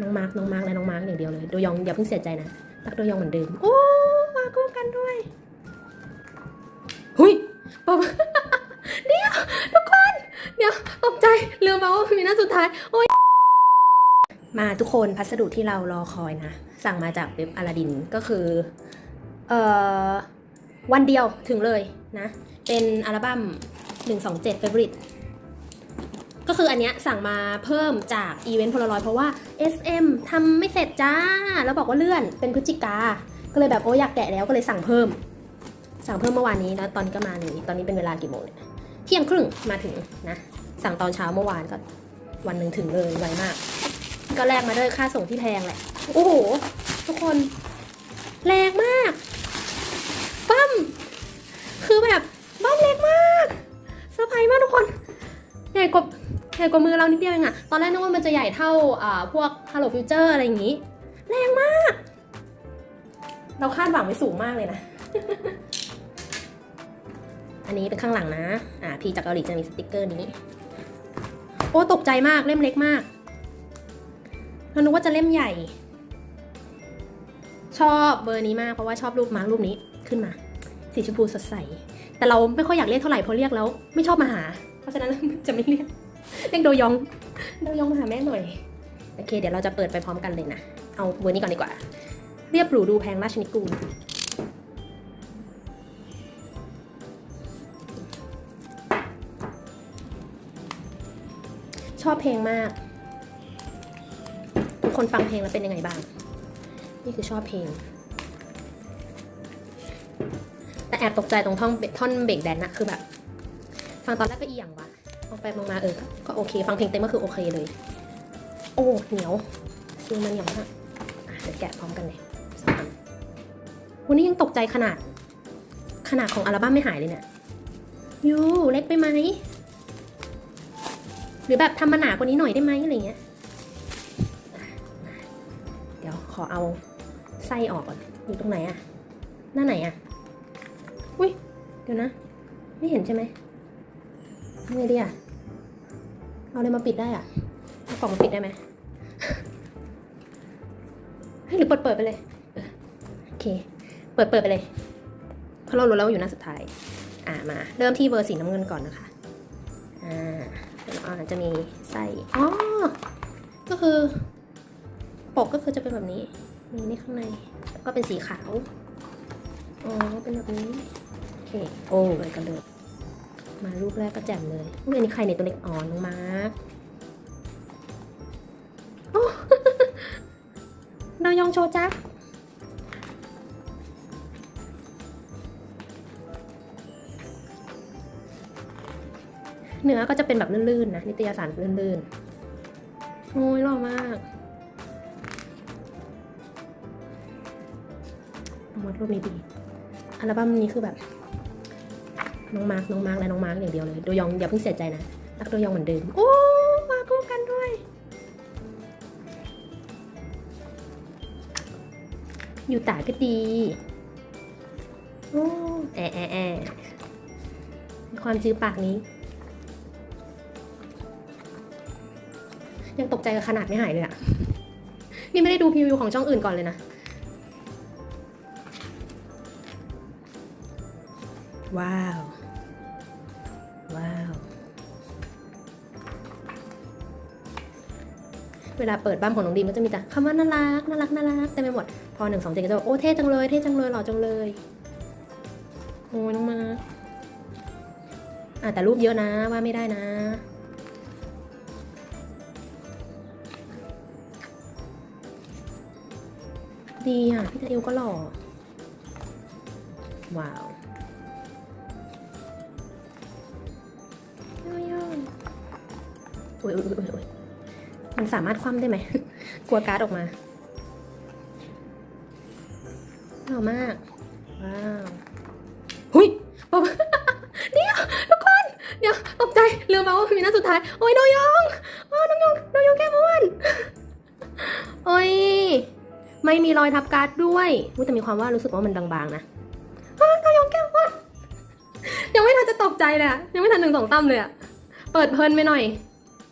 น้องมาร์กน้องมาร์กและน้องมาร์กอย่างเดียวเลย โดยองอย่าเพิ่งเสียใจนะรักโดยองเหมือนเดิม โอ้ มาคู่กันด้วยหุยปะเดี๋ยวทุกคน เดี๋ยวตกใจลืมไปว่ามีหน้าสุดท้าย โอ้ย มาทุกคนพัสดุที่เรารอคอยนะ สั่งมาจากเว็บอลาดินก็คือ เอ่อ วันเดียวถึงเลยนะ เป็นอัลบั้ม127 Favorite ก็คืออันเนี้ยสั่งมาเพิ่มจากอีเวนต์พล r รอยเพราะว่า SM ทำไม่เสร็จจ้า แล้วบอกว่าเลื่อนเป็นพฤศจิกา ก็เลยแบบโอ้อยากแกะแล้วก็เลยสั่งเพิ่ม สั่งเพิ่มเมื่อวานนี้แล้วตอนนี้ก็มานี่ตอนนี้เป็นเวลากี่โมงเนี่ยเที่ยงครึ่งมาถึงนะ สั่งตอนเช้าเมื่อวานก็วันหนึ่งถึงเลยไวมาก ก็แลกมาด้วยค่าส่งที่แพงแหละ โอ้โห ทุกคนแรงมากปั้มคือแบบบ้ามเล็กมากเซอร์ไพรส์มากทุกคน ใหญ่กว่า ใหญ่กว่ามือเรานิดเดียวเองอะตอนแรกนึกว่ามันจะใหญ่เท่าพวก Hello Future อะไรอย่างงี้ แรงมาก เราคาดหวังไว้สูงมากเลยนะ อันนี้เป็นข้างหลังนะ อ่าพี่จากเกาหลีจะมีสติกเกอร์นี้ โอ้ตกใจมากเล่มเล็กมากเรานึกว่าจะเล่มใหญ่ ชอบเบอร์นี้มากเพราะว่าชอบรูปมาร์รูปนี้ขึ้นมา สีชมพูสดใส แต่เราไม่ค่อยอยากเรียกเท่าไหร่เพราะเรียกแล้ว ไม่ชอบมาหา เพราะฉะนั้นจะไม่เรียก เรียกโดยอง โดยองมาหาแม่หน่อย โอเค เดี๋ยวเราจะเปิดไปพร้อมกันเลยนะ เอาเบอร์นี้ก่อนดีกว่า เรียบหรูดูแพงราชนิกูลชอบเพลงมาก ทุกคนฟังเพลงแล้วเป็นยังไงบ้าง นี่คือชอบเพลง แต่แอบตกใจตรงท่อนท่อนเบรกแดนนะคือแบบ ฟังตอนแรกก็อีหยังวะ มองไปมองมาเออ ก็โอเค ฟังเพลงเต็มก็คือโอเคเลย โอ้เหนียวซีลมันอย่างมากอะเดี๋ยวแกะพร้อมกันเลยสองอันวันนี้ยังตกใจขนาด ขนาดของอัลบั้มไม่หายเลยเนี่ยยูเล็กไปไหม หรือแบบทำมาหนากว่านี้หน่อยได้ไหมอะไรเงี้ย เดี๋ยวขอเอาไส้ออกก่อนอยู่ตรงไหนอะหน้าไหนอะอุ้ยเดี๋ยวนะ ไม่เห็นใช่ไหม ไงดีอะ เอาอะไรมาปิดได้อะเอากล่องมาปิดได้ไหมเฮ้หรือเปิดเปิดไปเลยโอเค เปิดเปิดไปเลย เพราะเรารู้แล้วว่าอยู่หน้าสุดท้าย อ่ามา เริ่มที่เบอร์สีน้ำเงินก่อนนะคะ อ่าอ่าจะมีไส้อ๋อก็คือ ปกก็คือจะเป็นแบบนี้ มีนี่ข้างใน ก็เป็นสีขาว อ๋อ เป็นแบบนี้ โอเค โอ้เลยกันเลย มารูปแรกก็แจ่มเลยอุ้ยอันนี้ใครเนี่ยตัวเล็กอ่อนลงมาโอ้ดายองโชจักเนื้อก็จะเป็นแบบลื่นๆนะ นิตยสารลื่นๆโอ้ยหล่อมากเอาวัดรูปนี้ดี อัลบั้มนี้คือแบบ น้องมาร์กน้องมาร์กและน้องมาร์กอย่างเดียวเลยโดยองอย่าเพิ่งเสียใจนะรักโดยองเหมือนเดิมโอ้มาคู่กันด้วยอยู่ตาก็ดีโอ้แอะแอะแอะมีความจื้อปากนี้ ยังตกใจกับขนาดไม่หายเลยอะนี่ไม่ได้ดูพรีวิวของช่องอื่นก่อนเลยนะ ว้าว เวลาเปิดบ้ามของน้องดีมก็จะมีแต่คำว่าน่ารักน่ารักน่ารักเต็มไปหมด พอหนึ่งสองเจ็ดก็จะบอกโอ้เท่จังเลยเท่จังเลยหล่อจังเลยโอ้ยน้องมาอะแต่รูปเยอะนะว่าไม่ได้นะดีอะพี่ตาเอวก็หล่อ ว้าวย่อยๆอุ้ยอุ้ยยอุ้ย มันสามารถคว่ำได้ไหม กลัวการ์ดออกมาหล่อมาก ว้าวหุยป๊าป๊าเดี๋ยวทุกคน เดี๋ยวตกใจลืมไปว่ามีหน้าสุดท้าย โอ้ยโดยองโอ้ยน้องยองโดยองแก้มอ้วนโอ้ย ไม่มีรอยทับการ์ดด้วยอุ๊ยแต่มีความว่ารู้สึกว่ามันบางๆนะอ้าวตัวยองแก้วว่ายังไม่ทันจะตกใจเลยอะยังไม่ทันหนึ่งสองตั้มเลยอะเปิดเพลินไปหน่อย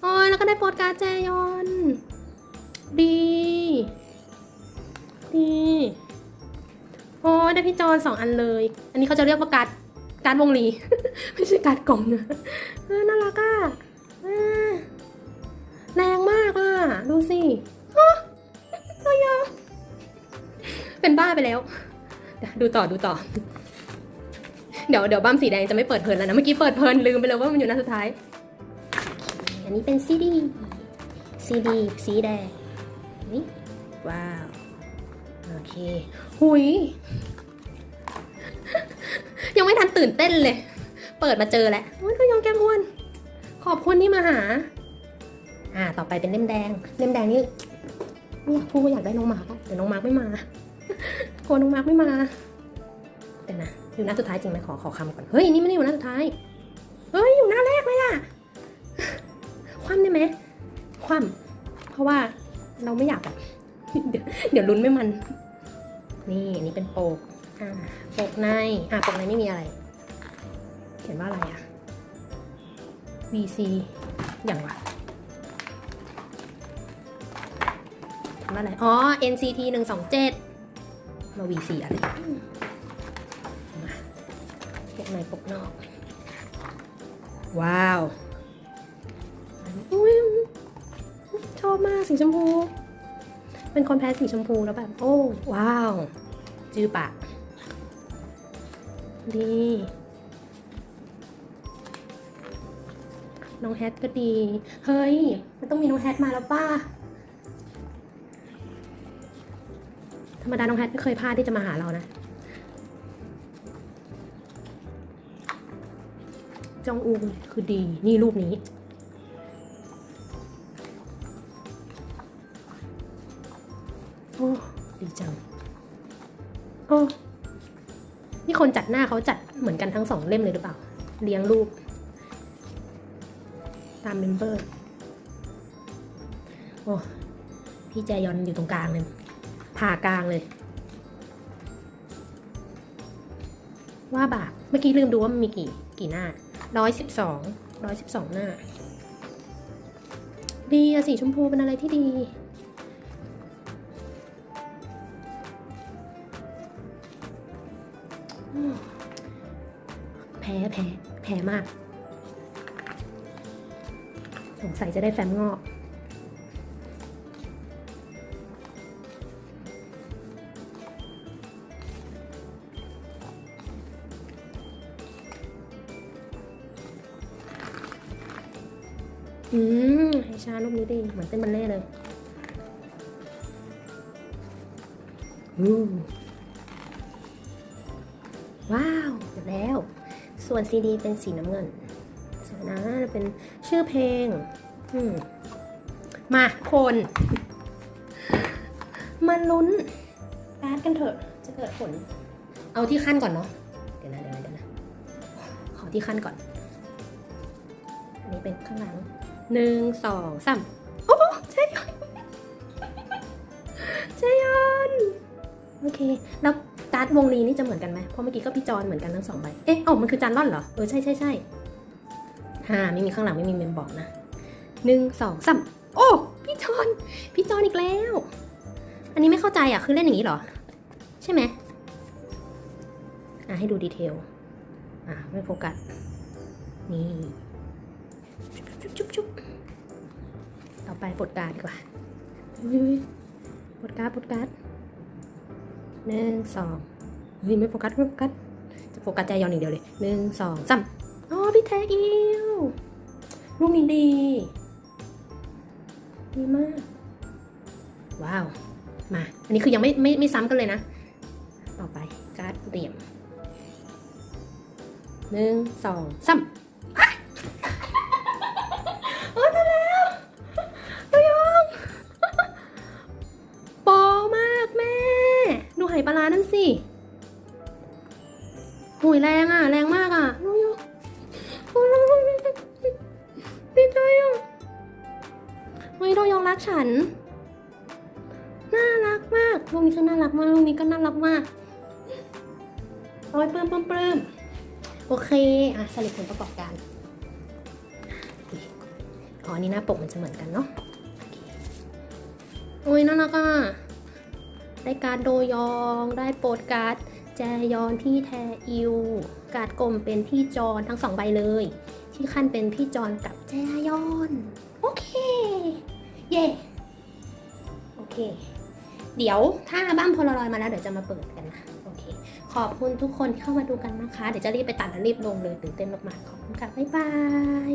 โอ้ยแล้วก็ได้โปรดการแจยอน ดี ดี โอ้ยได้พี่จอนสองอันเลย อันนี้เขาจะเรียกว่าการการวงลี ไม่ใช่การกล่องเนะน่ารักอะแรงมากอะ ดูสิตัวยเป็นบ้าไปแล้ว ดูต่อดูต่อ เดี๋ยวเดี๋ยวบัมสีแดงจะไม่เปิดเพลินแล้วนะ เมื่อกี้เปิดเพลินลืมไปเลยว่ามันอยู่หน้าสุดท้าย อันนี้เป็นซีดีซีดีสีแดงนี่ว้าว โอเค หุย ยังไม่ทันตื่นเต้นเลย เปิดมาเจอแล้วโอ้ยก็ยองแก้มอ้วน ขอบคุณที่มาหา อ่า ต่อไปเป็นเล่มแดง เล่มแดงนี่ไม่ยพูดว่าอยากได้น้องมาร์กแต่น้องมาร์กไม่มากลัวน้องมาร์กไม่มาเดี๋ยวนะอยู่หน้าสุดท้ายจริงไหมขอขอคำก่อน เฮ้ย นี่ไม่ได้อยู่หน้าสุดท้าย เฮ้ย อยู่หน้าแรกเลยอะ คว่ำได้ไหมคว่ำเพราะว่าเราไม่อยากแบบเดี๋ยวลุ้นไม่มัน นี่อันนี้เป็นโปกอ่าโปกในอ่าโปกในไม่มีอะไร เขียนว่าอะไรอะ VC อย่างวะเขียนว่าอะไร อ๋อ NCT 1 2 7เรา VC อะไรมาโปกในโปกนอก ว้าว อุ้ยชอบมากสีชมพู เป็นคนแพ้สีชมพูแล้วแบบ โอ้ ว้าว จือปากดี น้องแฮทก็ดี เฮ้ย มันต้องมีน้องแฮทมาแล้วป้าธรรมดา น้องแฮทไม่เคยพลาดที่จะมาหาเรานะ จองอูคือดี นี่รูปนี้ คนจัดหน้าเขาจัดเหมือนกันทั้งสองเล่มเลยหรือเปล่า เลี้ยงรูป ตามเมมเบอร์ โอ้พี่แจยอนอยู่ตรงกลางเลยผ่ากลางเลย ว่าบาทเมื่อกี้ลืมดูว่ามีกี่กี่หน้าร้อยสิบสองร้อยสิบสองหน้า ดีอะสีชมพูเป็นอะไรที่ดี แพ้แพ้แพ้มาก สงสัยจะได้แฟมงอกอืมให้ชาลูกนี้ดีเหมือนเต้นบัลเล่เลยอื ส่วนซีดีเป็นสีน้ำเงินสวยนะเป็นชื่อเพลงอืมมาคน มาลุ้นการ์ดกันเถอะ จะเกิดผล เอาที่ขั้นก่อนเนาะ เดี๋ยวนะเดี๋ยวนะเดี๋ยวนะ ขอที่ขั้นก่อน อันนี้เป็นข้างหลังหนึ่งสองสามโอ้โหใช่ยอนใช่ยอนโอเคแล้ว การ์ดวงลีนี่จะเหมือนกันไหมเพราะเมื่อกี้ก็พี่จอนเหมือนกันทั้งสองใบ เอ๊ะเอ้ามันคือจานร่อนเหรอ เออใช่ใช่ใช่ฮ่าไม่มีข้างหลังไม่มีเมมบอกนะหนึ่งสองสามโอ้พี่จอนพี่จอนอีกแล้ว อันนี้ไม่เข้าใจอะคือเล่นอย่างนี้เหรอ ใช่ไหมอะให้ดูดีเทล อะไม่โฟกัส นี่จุ๊บจุ๊บจุ๊บต่อไปปลดการ์ดดีกว่าปลดการ์ดปลดการ์ด หนึ่งสองเฮ้ยไม่โฟกัสไม่โฟกัสจะโฟกัสใจยอนอย่างเดียวเลยหนึ่งสองสามอ๋อพี่แท็กอิวรูปนี้ดี ดีมาก ว้าว มา อันนี้คือยังไม่ไม่ไม่ซ้ำกันเลยนะ ต่อไปการ์ดเหลี่ยมหนึ่งสองสาม หุยแรงอะ แรงมากอะตัวยองโอ้ยดีใจอะเฮ้ยตัวยองรักฉัน น่ารักมากลูกนี้ก็น่ารักมากลูกนี้ก็น่ารักมากโอ้ยปลื้มปลื้มปลื้มโอเค อะสรุปผลประกอบการอ๋อันนี่หน้าปกมันจะเหมือนกันเนาะโอเคโอ้ยน่ารักอะได้การ์ดโดยอง ได้โปรดการ์ด แจยอนที่แทอิว กาดกลมเป็นพี่จอนทั้งสองใบเลย ที่ขั้นเป็นพี่จอนกับแจยอน โอเค เย่โอเค เดี๋ยวถ้าบ้ามพลารอยมาแล้วเดี๋ยวจะมาเปิดกันนะ โอเค ขอบคุณทุกคนที่เข้ามาดูกันนะคะ เดี๋ยวจะรีบไปตัดและรีบลงเลยตื่นเต้นมากๆขอบคุณค่ะบ๊ายบาย